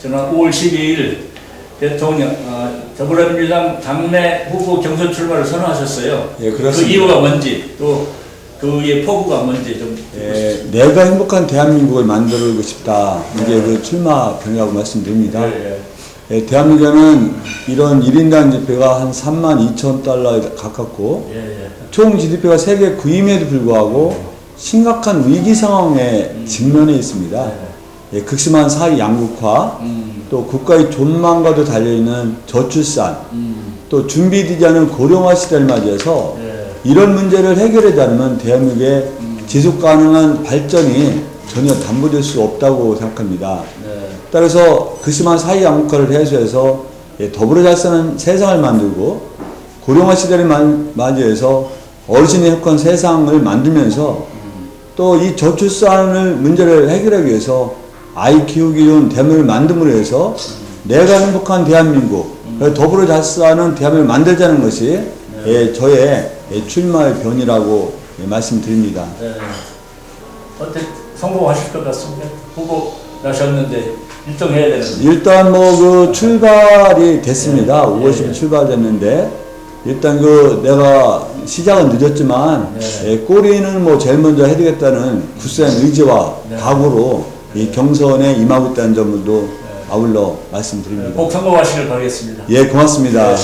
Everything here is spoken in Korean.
지난 5월 12일 대통령 어, 더불어민주당 당내 후보 경선 출마를 선언하셨어요. 예, 그 그렇습니다. 이유가 뭔지 또 그의 포부가 뭔지 좀 듣고 예, 내가 행복한 대한민국을 만들고 싶다. 이게 그 출마표라고 말씀드립니다. 예, 예, 대한민국에는 이런 1인당 지표가 한 3만 2천 달러에 가깝고 예, 예. 총 GDP가 세계 9위임에도 불구하고 심각한 위기 상황에 직면해 있습니다. 예, 극심한 사회 양극화, 음, 또 국가의 존망과도 달려있는 저출산, 음, 또 준비되지 않은 고령화 시대를 맞이해서 예. 이런 문제를 해결하지 않으면 대한민국의 지속 가능한 발전이 전혀 담보될 수 없다고 생각합니다. 네. 따라서 그 심한 사회 양극화를 해소해서 예, 더불어 잘 사는 세상을 만들고 고령화 시대를 만- 맞이해서 어르신의 행복한 세상을 만들면서 또 이 저출산을 문제를 해결하기 위해서 아이 키우기 좋은 대한민국을 만듦으로 해서 내가 행복한 대한민국 더불어 잘 사는 대한민국을 만들자는 것이 예, 저의 예, 출마의 변이라고 예, 말씀드립니다. 네. 어떻게 성공하실 것 같습니다. 후보 나셨는데 1등 해야 되는데. 일단 뭐 그 출발이 됐습니다. 네. 5월 10일 네. 출발됐는데 일단 그 내가 시작은 늦었지만 네. 예, 꼬리는 뭐 제일 먼저 해야겠다는 굳센 의지와 네. 각오로 이 경선에 임하고 있다는 점도 아울러 말씀드립니다. 꼭 성공하시길 바라겠습니다. 예, 고맙습니다. 네.